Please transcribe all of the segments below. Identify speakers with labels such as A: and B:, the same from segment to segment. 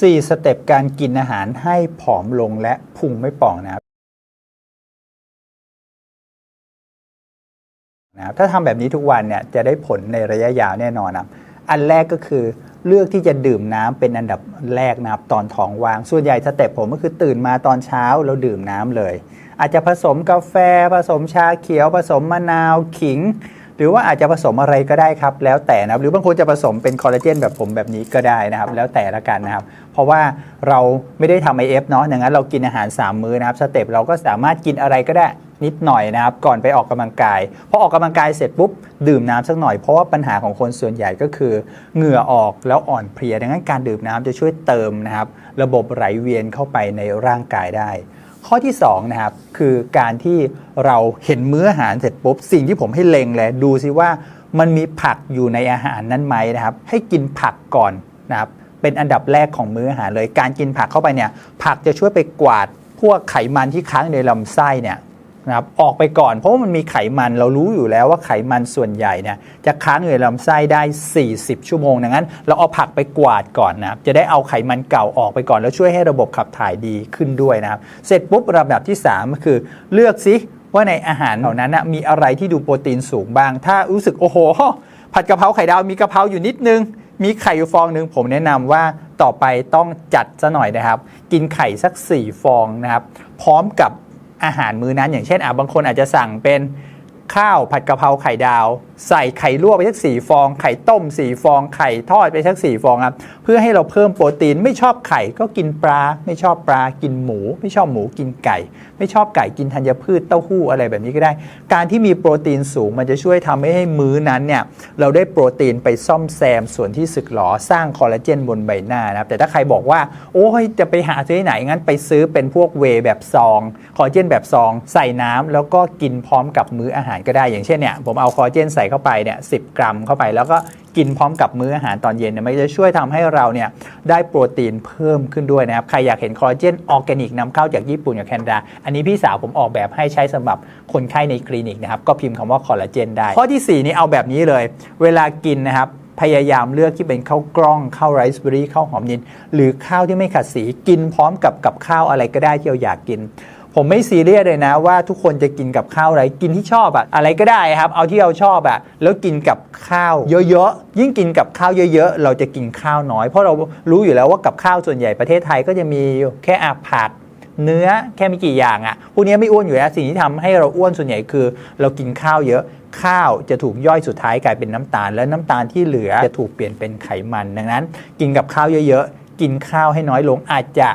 A: 4 สเต็ปการกินอาหารให้ผอมลงและพุงไม่ป่องนะครับนะถ้าทำแบบนี้ทุกวันเนี่ยจะได้ผลในระยะยาวแน่นอนนะครับอันแรกก็คือเลือกที่จะดื่มน้ำเป็นอันดับแรกนะครับตอนท้องว่าง ส่วนใหญ่สเต็ปผมก็คือตื่นมาตอนเช้าแล้วดื่มน้ำเลย อาจจะผสมกาแฟผสมชาเขียวผสมมะนาวขิง รือว่าอาจจะผสมอะไรก็ได้ครับ แล้วแต่นะครับหรือบางคนจะผสมเป็นคอลลาเจนแบบผมแบบนี้ก็ได้นะครับ แล้วแต่ละกันนะครับ เพราะว่าเราไม่ได้ทำไอเอฟเนาะดังนั้นเรากินอาหาร 3 มื้อนะครับสเต็ปเราก็สามารถกินอะไรก็ได้นิดหน่อยนะครับ ก่อนไปออกกำลังกายพอออกกำลังกายเสร็จปุ๊บ ดื่มน้ำสักหน่อยเพราะว่าปัญหาของคนส่วนใหญ่ก็คือ เหงื่อออกแล้วอ่อนเพลียดังนั้นการดื่มน้ำจะช่วยเติมนะครับ ระบบไหลเวียนเข้าไปในร่างกายได้ ข้อที่2นะครับคือการที่เราเห็นมื้ออาหารเสร็จปุ๊บสิ่งที่ผมให้เล็งเลยดูซิว่ามันมีผักอยู่ในอาหารนั้นไหมนะครับ ให้กินผักก่อนนะครับเป็นอันดับแรกของมื้ออาหารเลย การกินผักเข้าไปเนี่ยผักจะช่วยไปกวาดพวกไขมันที่ค้างในลำไส้เนี่ย นะครับออกไปก่อนเพราะว่ามันมีไขมันเรารู้อยู่แล้วว่าไขมันส่วนใหญ่เนี่ยจะค้างอยู่ในลำไส้ได้ 40 ชั่วโมงดังนั้น เราเอาผักไปกวาดก่อนนะครับจะได้เอาไขมันเก่าออกไปก่อน แล้วช่วยให้ระบบขับถ่ายดีขึ้นด้วยนะครับ เสร็จปุ๊บระดับที่ 3 ก็คือเลือกซิว่าในอาหารเหล่านั้นนะมีอะไรที่ดูโปรตีนสูงบ้าง ถ้ารู้สึกโอ้โห ผัดกะเพราไข่ดาวมีกะเพราอยู่นิดนึง มีไข่อยู่ฟองหนึ่งผมแนะนำว่าต่อไปต้องจัดซะหน่อยนะครับ กินไข่สัก 4 ฟองนะครับ พร้อมกับ อาหารมื้อนั้น อย่างเช่นอะบางคนอาจจะสั่งเป็นข้าวผัดกะเพราไข่ดาว ใส่ไข่ลวกไปสักสี่ฟอง ไข่ต้มสี่ฟอง ไข่ทอดไปสักสี่ฟองครับ เพื่อให้เราเพิ่มโปรตีน ไม่ชอบไข่ก็กินปลา ไม่ชอบปลากินหมู ไม่ชอบหมูกินไก่ ไม่ชอบไก่กินธัญพืชเต้าหู้อะไรแบบนี้ก็ได้ การที่มีโปรตีนสูงมันจะช่วยทำให้ให้มื้อนั้นเนี่ยเราได้โปรตีนไปซ่อมแซมส่วนที่สึกหรอสร้างคอลลาเจนบนใบหน้านะครับแต่ถ้าใครบอกว่า โอ้ยจะไปหาซื้อที่ไหนงั้นไปซื้อเป็นพวกเวแบบซองคอลลาเจนแบบซอง ใส่น้ำแล้วก็กินพร้อมกับมื้ออาหารก็ได้อย่างเช่นเนี่ยผมเอาคอลลาเจนใส่เข้าไปเนี่ยสิกรัมเข้าไป แล้วก็กินพร้อมกับมื้ออาหารตอนเย็นเนี่ยมันจะช่วยทำให้เราเนี่ยได้โปรตีนเพิ่มขึ้นด้วยนะครับ ใครอยากเห็นคอลลาเจนออร์แกนิกนำเข้าจากญี่ปุ่นกับแคนาดา อันนี้พี่สาวผมออกแบบให้ใช้สำหรับคนไข้ในคลินิกนะครับ ก็พิมพ์คำว่าคอลลาเจนได้ ข้อที่ 4 นี่เอาแบบนี้เลย เวลากินนะครับพยายามเลือกที่เป็นข้าวกล้องข้าวไรซ์เบอรี่ข้าวหอมนินหรือข้าวที่ไม่ขัดสีกินพร้อมกับกับข้าวอะไรก็ได้ที่เราอยากกิน ผมไม่ซีเรียสเลยนะว่าทุกคนจะกินกับข้าวอะไรกินที่ชอบอะอะไรก็ได้ครับ เอาที่เราชอบอะแล้วกินกับข้าวเยอะๆยิ่งกินกับข้าวเยอะ ๆ เราจะกินข้าวน้อย เพราะเรารู้อยู่แล้วว่ากับข้าวส่วนใหญ่ประเทศไทยก็จะมีแค่อาผักเนื้อแค่ไม่กี่อย่างอะ่ะพวกนี้ไม่อ้วนอยู่แล้วสิ่งที่ทำให้เราอ้วนส่วนใหญ่คือ เรากินข้าวเยอะข้าวจะถูกย่อยสุดท้ายกลายเป็นน้ำตาล และน้ำตาลที่เหลือจะถูกเปลี่ยนเป็นไขมัน ดังนั้น กินกับข้าวเยอะๆกินข้าวให้น้อยลงอาจจะ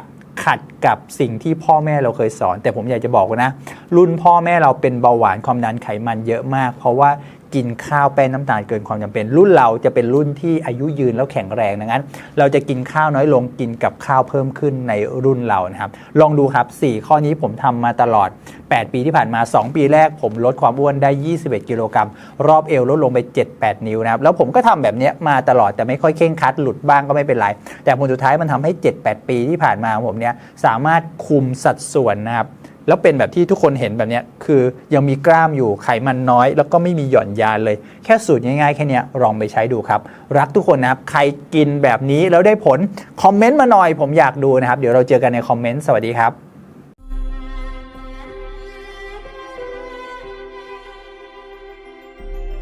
A: ขัดกับสิ่งที่พ่อแม่เราเคยสอน แต่ผมอยากจะบอกนะ รุ่นพ่อแม่เราเป็นเบาหวานความดันไขมันเยอะมาก เพราะว่า กินข้าวแป้งน้ำตาลเกินความจำเป็น รุ่นเราจะเป็นรุ่นที่อายุยืนแล้วแข็งแรงดังนั้น เราจะกินข้าวน้อยลงกินกับข้าวเพิ่มขึ้นในรุ่นเรานะครับ ลองดูครับ 4 ข้อนี้ผมทำมาตลอด 8 ปีที่ผ่านมา 2 ปีแรกผมลดความอ้วนได้ 21 กิโลกรัมรอบเอวลดลงไป 7-8 นิ้วนะครับ แล้วผมก็ทำแบบนี้มาตลอดแต่ไม่ค่อยเข่งคัดหลุดบ้างก็ไม่เป็นไร แต่ผลสุดท้ายมันทำให้ 7-8 ปีที่ผ่านมาของผมเนี้ยสามารถคุมสัดส่วนนะครับ แล้วเป็นแบบที่ทุกคนเห็นแบบนี้คือยังมีกล้ามอยู่ไขมันน้อย แล้วก็ไม่มีหย่อนยานเลย แค่สูตรง่ายๆแค่นี้ลองไปใช้ดูครับ รักทุกคนนะครับ ใครกินแบบนี้แล้วได้ผล คอมเมนต์มาหน่อยผมอยากดูนะครับ เดี๋ยวเราเจอกันในคอมเมนต์สวัสดีครับ